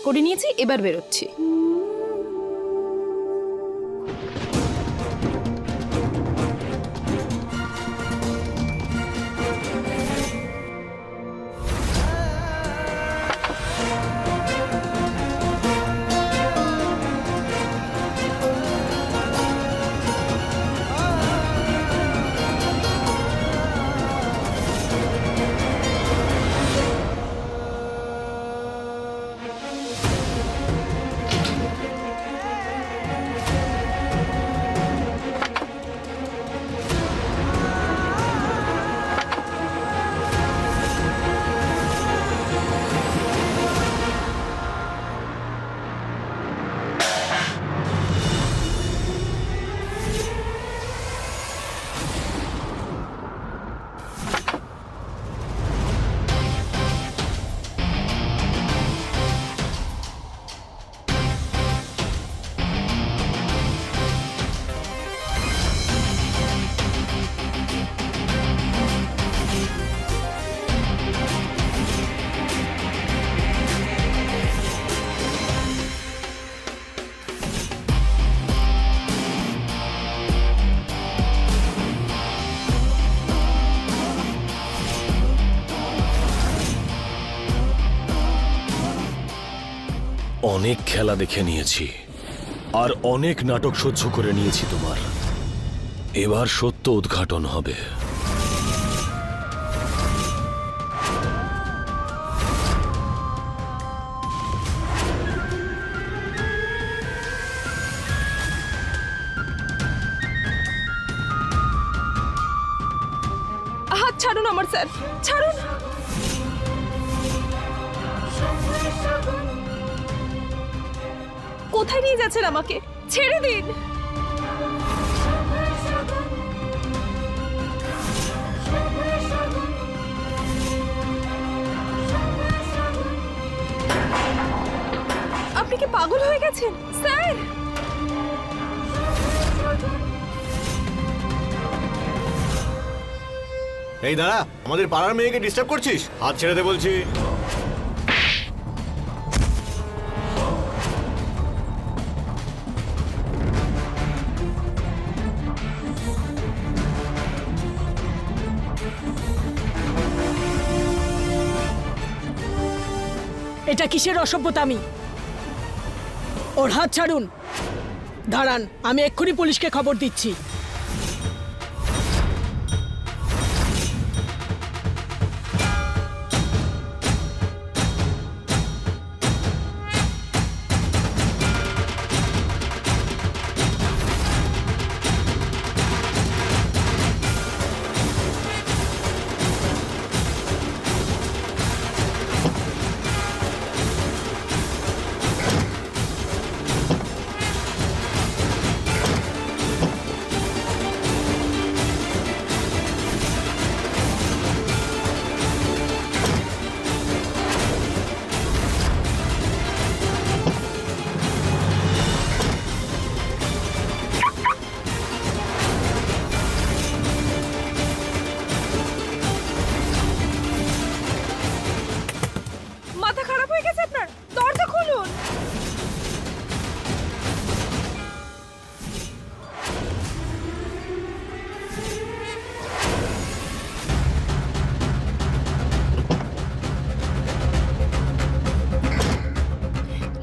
Pack করে নিয়েছি এবার বেরোচ্ছি। অনেক খেলা দেখে নিয়েছি। আর অনেক নাটক সহ্য করে নিয়েছি তোমার। এবার সত্য উদ্ঘাটন হবে। ছাড়ুন আমার, স্যার। ছাড়ুন। কোথায় নিয়ে যাচ্ছেন আমাকে? ছেড়ে দিন! আপনি কি পাগল হয়ে গেছেন? স্যার! এই দাঁড়া, আমাদের পাড়ার মেয়েকে ডিস্টার্ব করছিস? হাত ছেড়ে দে বলছি। এটা কিসের অসভ্যতা আমি? ওর হাত ছাড়ুন। দাঁড়ান আমি এক্ষুনি পুলিশকে খবর দিচ্ছি।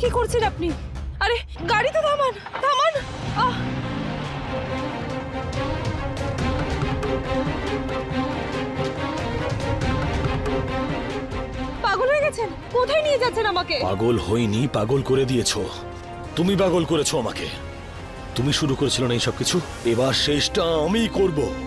কি করছেন আপনি? আরে, গাড়ি তো থামান থামান। পাগল হয়ে গেছেন? কোথায় নিয়ে যাচ্ছেন আমাকে? পাগল হইনি, পাগল করে দিয়েছ। তুমি পাগল করেছ আমাকে। তুমি শুরু করেছিল না এইসব কিছু? এবার শেষটা আমি করব।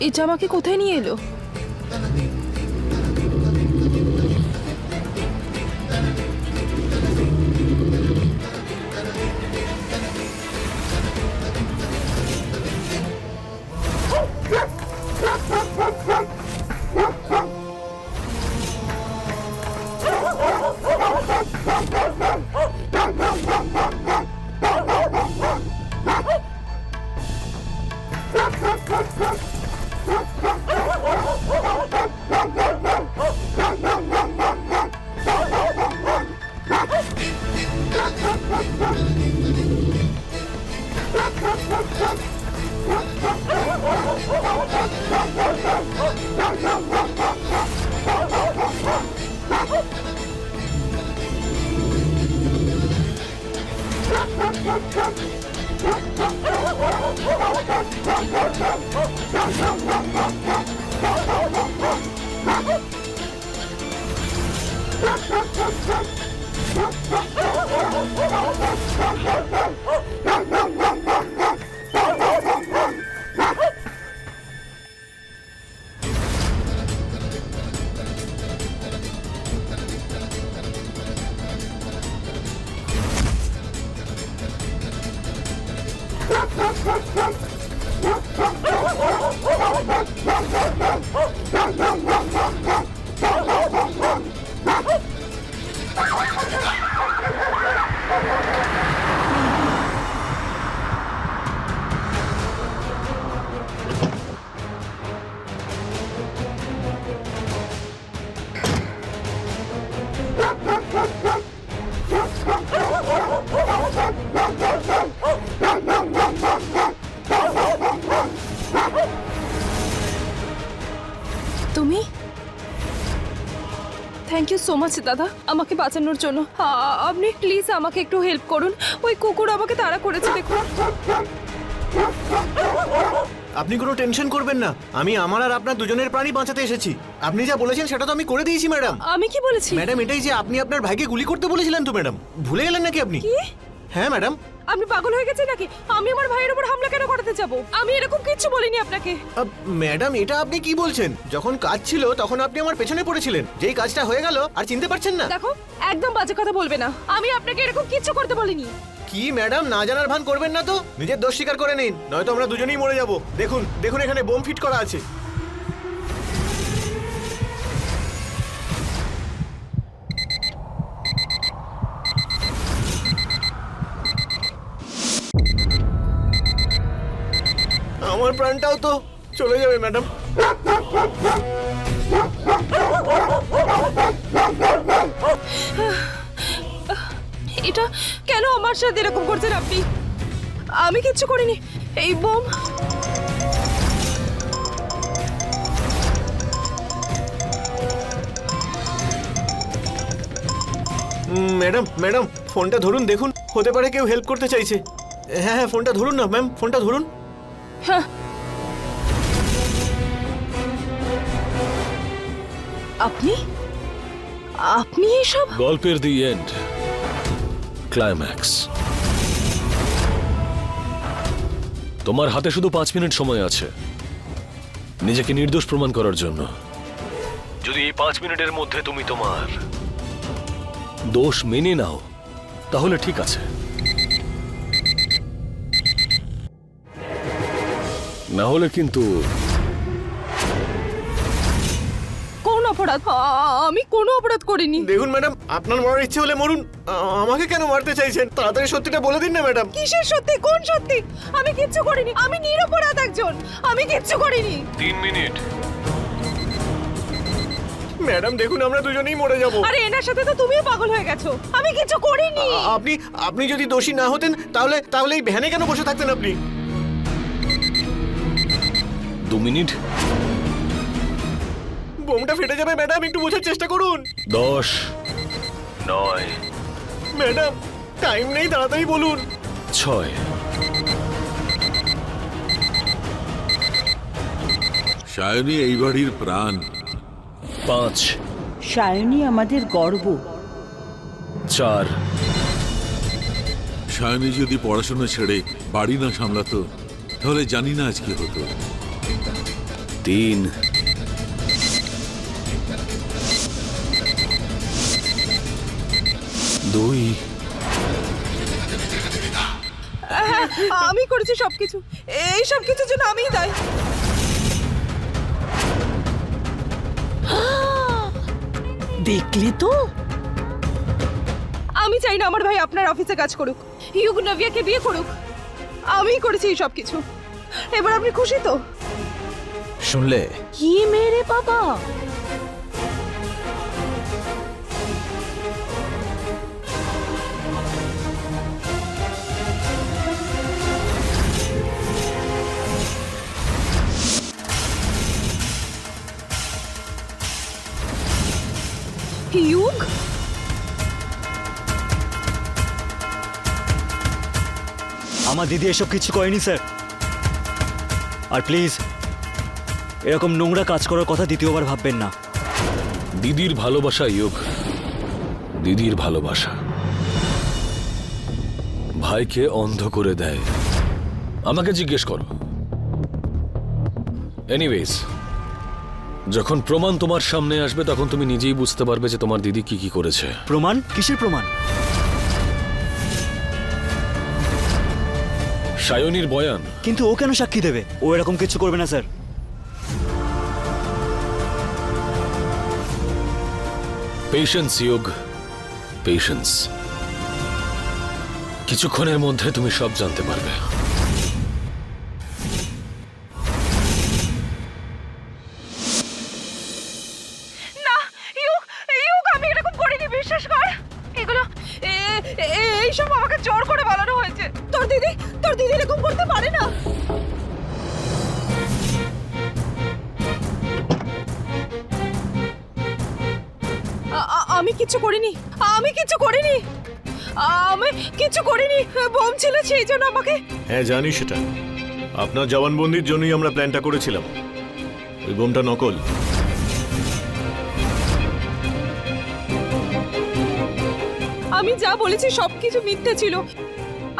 এটা আমাকে কোথায় নিয়ে এলো? ইউ সো মাচ দাদা। আমাকে বাঁচানোর জন্য। আপনি প্লিজ আমাকে একটু হেল্প করুন। ওই কুকুর আমাকে তাড়া করেছে দেখুন। আপনি কোনো টেনশন করবেন না। আমি আমার আর আপনার দুজনের প্রাণী বাঁচাতে এসেছি। আপনি যা বলেছেন সেটা তো আমি করে দিয়েছি ম্যাডাম। আমি কি বলেছি? ম্যাডাম এটাই যে আপনি আপনার ভাইকে গুলি করতে বলেছিলেন তো ম্যাডাম। ভুলে গেলেন নাকি আপনি? হ্যাঁ ম্যাডাম। আপনি পাগল হয়ে গেছেন নাকি? আমি আমার ভাইয়ের উপর হামলা কেন করতে যাব? আমি এরকম কিচ্ছু বলিনি আপনাকে। আহ, ম্যাডাম এটা আপনি কি বলছেন? যখন কাজ ছিল তখন আপনি আমার পেছনে পড়েছিলেন। যেই কাজটা হয়ে গেল আর চিনতে পারছেন না। দেখো একদম বাজে কথা বলবে না। আমি আপনাকে এরকম কিচ্ছু করতে বলিনি। কি ম্যাডাম? না জানার ভান করবেন না তো? নিজের দোষ স্বীকার করে নিন নয়তো আমরা দুজনেই মরে যাব। দেখুন দেখুন এখানে বোম ফিট করা আছে। প্রাণটাও তো। চলে যাবে ম্যাডাম। এটা কেন আমার সাথে এরকম করছেন আপনি? আমি কিচ্ছু করিনি। এই বোম। ম্যাডাম ম্যাডাম ফোনটা ধরুন দেখুন। হতে পারে কেউ হেল্প করতে চাইছে। হ্যাঁ হ্যাঁ ফোনটা ধরুন না ম্যাম ফোনটা ধরুন। হ্যাঁ আপনি? আপনি এসব? গল্পের দি এন্ড। ক্লাইম্যাক্স। তোমার হাতে শুধু পাঁচ মিনিট সময় আছে। নিজেকে নির্দোষ প্রমাণ করার জন্য। যদি এই পাঁচ মিনিটের মধ্যে তুমি তোমার দোষ মেনে নাও, তাহলে ঠিক আছে। না হলে কিন্তু অপরাধ আমি কোনো অপরাধ করিনি। দেখুন ম্যাডাম আপনার মরার ইচ্ছে হলে মরুন। আমাকে কেন মারতে চাইছেন? তাড়াতাড়ি সত্যিটা বলে দিন না ম্যাডাম। কিসের সত্যি? কোন সত্যি? আমি কিচ্ছু করিনি। আমি নিরপরাধ একজন। আমি কিচ্ছু করিনি। তিন মিনিট। ম্যাডাম দেখুন আমরা দুজনেই মরে যাব। আরে এনার সাথে তো তুমিও পাগল হয়ে গেছো। আমি কিছু করিনি। আপনি আপনি যদি দোষী না হতেন তাহলে তাহলে এই ভ্যানে কেন বসে থাকতেন আপনি? দু মিনিট। বোমটা ফেটে যাবে ম্যাডাম একটু বোঝার চেষ্টা করুন। দশ। নয়। ম্যাডাম টাইম নেই তাড়াতাড়ি বলুন। ছয়। সায়নী এই বাড়ির প্রাণ। পাঁচ। সায়নী আমাদের গর্ব। চার। সায়নী যদি পড়াশোনা ছেড়ে বাড়ি না সামলাতো তাহলে জানি না আজ কি হতো। তিন। দুই। আমি করেছি সবকিছু। এই সব কিছুর জন্য আমিই দায়। দেখলে তো? আমি চাই না আমার ভাই আপনার অফিসে কাজ করুক। ইউগ নভিয়াকে বিয়ে করুক। আমিই করেছি এই সব কিছু এবার আপনি খুশি তো? শুনলে? কি মেরে বাবা? ইউগ আমার দিদি এসব কিছু করেনি স্যার। আর প্লিজ এরকম নোংরা কাজ করার কথা দ্বিতীয়বার ভাববেন না। দিদির ভালোবাসা ইয়োগ। দিদির ভালোবাসা। ভাইকে অন্ধ করে দেয়। আমাকে জিজ্ঞেস করো। এনিওয়েজ যখন প্রমাণ তোমার সামনে আসবে তখন তুমি নিজেই বুঝতে পারবে যে তোমার দিদি কি কি করেছে। প্রমাণ? কিসের প্রমাণ? সায়নীর বয়ান। কিন্তু ও কেন সাক্ষী দেবে? ও এরকম কিছু করবে না স্যার। পেশেন্স ইয়োগ পেশেন্স কিছুক্ষণের মধ্যে তুমি সব জানতে পারবে। করিনি। আমি কিচ্ছু করিনি। বোম ছিল সেই জন্য আমাকে। হ্যাঁ জানি সেটা। আপনার জবানবন্দির জন্যই আমরা প্ল্যানটা করেছিলাম। ওই বোমটা নকল। আমি যা বলেছি সবকিছু মিথ্যে ছিল।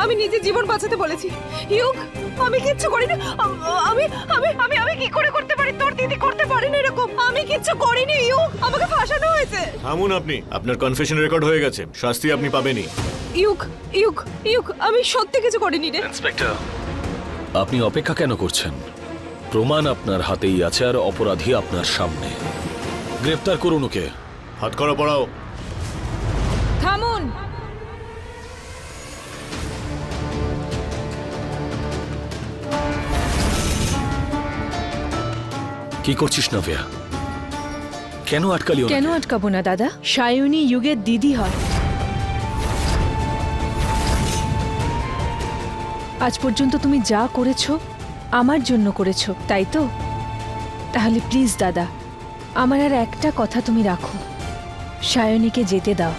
আমি নিজের জীবন বাঁচাতে বলেছি। ইউক আমি কিচ্ছু করিনি। আম- আমি আমি আমি আমি কি করে করতে পারি? তোর দিদি করতে পারে না এরকম। আমি কিচ্ছু করিনি ইউক আমাকে ফাঁসানো হয়েছে। থামুন আপনি। আপনার কনফেশন রেকর্ড হয়ে গেছে। শাস্তি আপনি পাবেনই। ইউক ইউক ইউক আমি সত্যি কিছু করিনি রে। ইন্সপেক্টর। আপনি অপেক্ষা কেন করছেন? প্রমাণ আপনার হাতেই আছে আর অপরাধী আপনার সামনে। গ্রেপ্তার করুন ওকে। হাত করা পড়াও। কি করছিস নাভিয়া? কেন আটকালি কেন আটকাবো না, দাদা? সায়নী যুগের দিদি হয়। আজ পর্যন্ত তুমি যা করেছ, আমার জন্য করেছ, তাই তো? তাহলে প্লিজ দাদা, আমার আর একটা কথা তুমি রাখো। সায়নীকে যেতে দাও।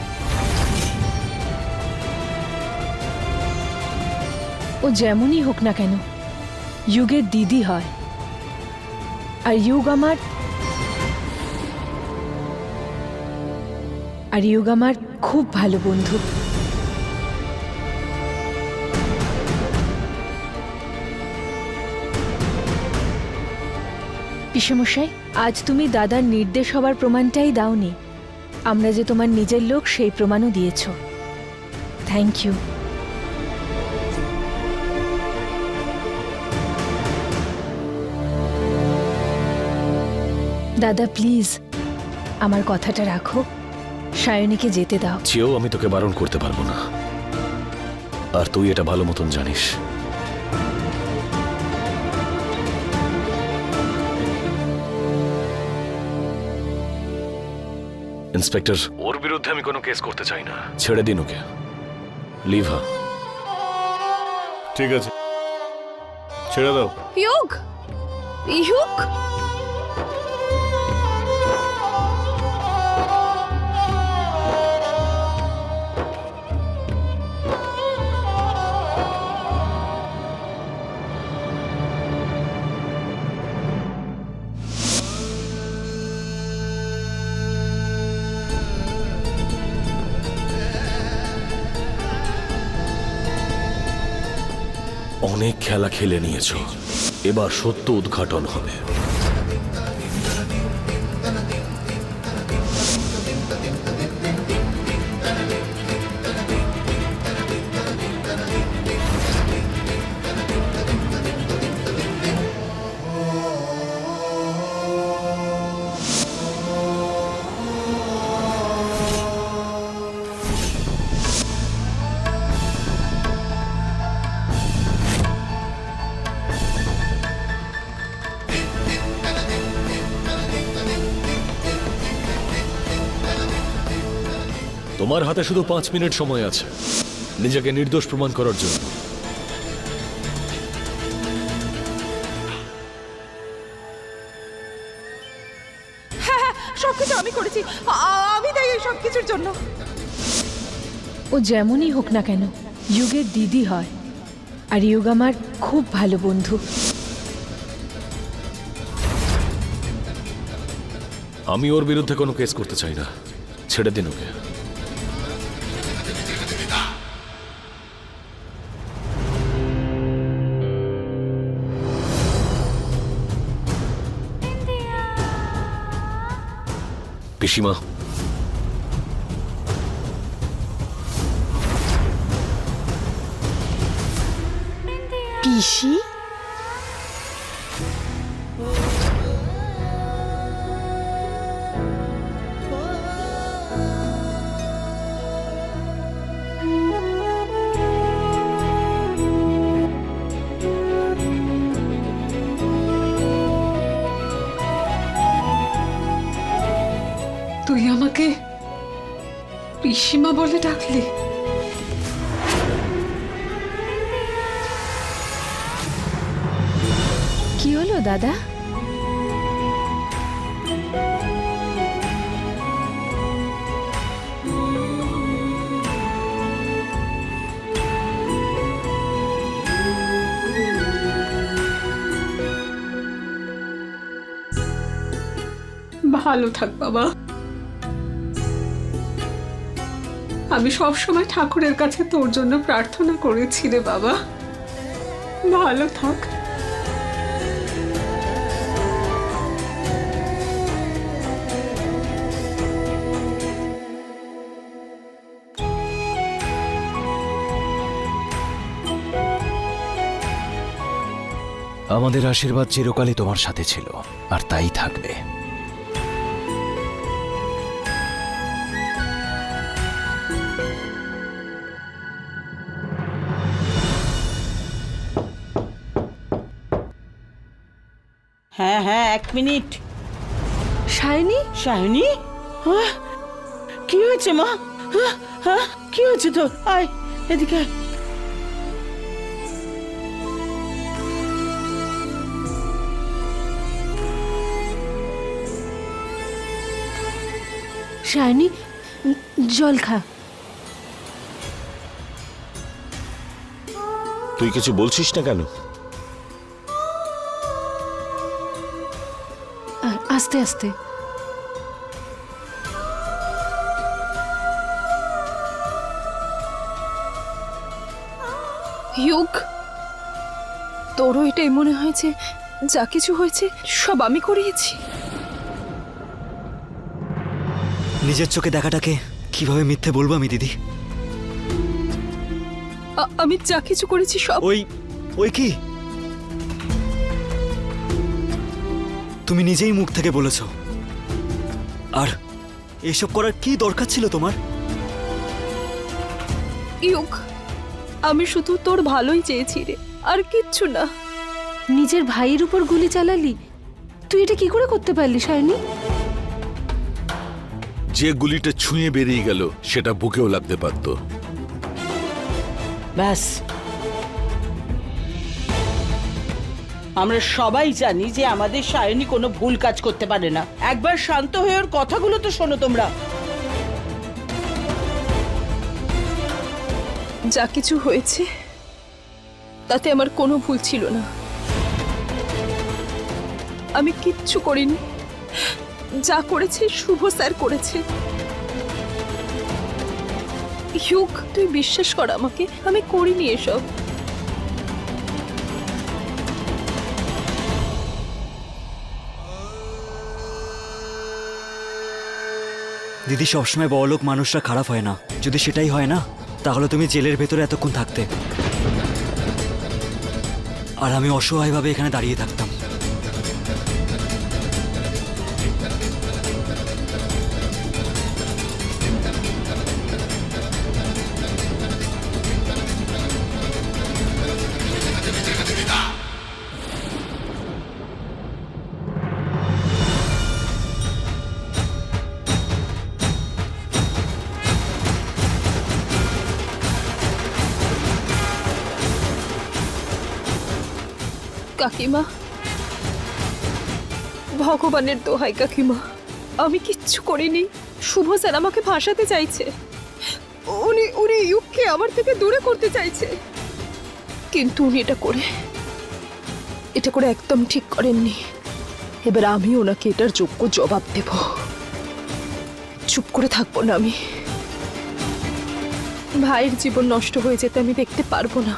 ও যেমনই হোক না কেন, যুগের দিদি হয়। আর যুগ আমার আর আমার খুব ভালো বন্ধু। পিসেমশাই, আজ তুমি দাদার নির্দেশ হবার প্রমাণটাই দাওনি। আমরা যে তোমার নিজের লোক, সেই প্রমাণও দিয়েছ। থ্যাংক ইউ দাদা প্লিজ আমার কথাটা রাখো। সায়নীকে যেতে দাও। চেয়েও আমি তোকে বারণ করতে পারব না। আর তুই এটা ভালো মতন জানিস। ইন্সপেক্টর ওর বিরুদ্ধে আমি কোনো কেস করতে চাই না। ছেড়ে দিন ওকে। লিভ হার ঠিক আছে। ছেড়ে দাও। ইউক ইউক অনেক খেলা খেলে নিয়েছ। এবার সত্য উদ্ঘাটন হবে। তোমার হাতে শুধু পাঁচ মিনিট সময় আছে। নিজেকে নির্দোষ প্রমাণ করার জন্য। সবকিছু আমি করেছি। আ- আমি তাই এই সব কিছুর জন্য। ও যেমনই হোক না কেন যুগের দিদি হয়। আর ইউগ আমার খুব ভালো বন্ধু। আমি ওর বিরুদ্ধে কোনো কেস করতে চাই না। ছেড়ে দিন ওকে। পিসিমা। পিসি? পিসিমা বলে ডাকলি? কি হলো দাদা? ভালো থাক বাবা। আমি সব সময় ঠাকুরের কাছে তোর জন্য প্রার্থনা করেছি রে বাবা। ভালো থাক। আমাদের আশীর্বাদ চিরকালই তোমার সাথে ছিল, আর তাই থাকবে। হ্যাঁ হ্যাঁ এক মিনিট। সায়নী শাহিনী? হ্যাঁ কি হয়েছে মা? কি হয়েছে তোর? আয় এদিকে উম, জল খা। তুই কিছু বলছিস না কেন? আস্তে আস্তে হিউক তোরও এটাই মনে হয়েছে যা কিছু হয়েছে সব আমি করিয়েছি। নিজের চোখে দেখাটাকে কীভাবে মিথ্যে বলব আমি দিদি? আমি যা কিছু করেছি সব ওই ওই কি? তুমি নিজেই মুখ থেকে বলেছ। আর এসব করার কি দরকার ছিল তোমার? ইউক আমি শুধু তোর ভালোই চেয়েছি রে আর কিচ্ছু না। নিজের ভাইয়ের উপর গুলি চালালি? তুই এটা কি করে করতে পারলি সায়নী? যে গুলিটা ছুঁয়ে বেরিয়ে গেল সেটা বুকেও লাগতে পারত। ব্যাস আমরা সবাই জানি যে আমাদের সায়নী কোনো ভুল কাজ করতে পারে না। একবার শান্ত হয়ে ওর কথাগুলো তো শোনো তোমরা। যা কিছু হয়েছে, তাতে আমার কোনো ভুল ছিল না। আমি কিচ্ছু করিনি। যা করেছে, শুভ স্যার করেছে। হিউক তুই বিশ্বাস কর আমাকে, আমি করিনি এসব। দিদি সবসময় বড়লোক মানুষরা খারাপ হয় না। যদি সেটাই হয় না, তাহলে তুমি জেলের ভেতরে এতক্ষণ থাকতে। আর আমি অসহায়ভাবে এখানে দাঁড়িয়ে থাকতাম। কাকিমা। ভগবানের দোহাই কাকিমা, আমি কিচ্ছু করিনি। শুভ স্যার আমাকে ফাঁসাতে চাইছে। উনি উনি ইউককে আমার থেকে দূরে করতে চাইছে। কিন্তু উনি এটা করে এটা করে একদম ঠিক করেননি। এবার আমি ওনাকে এটার যোগ্য জবাব দেব। চুপ করে থাকব না আমি। ভাইয়ের জীবন নষ্ট হয়ে যেতে আমি দেখতে পারব না।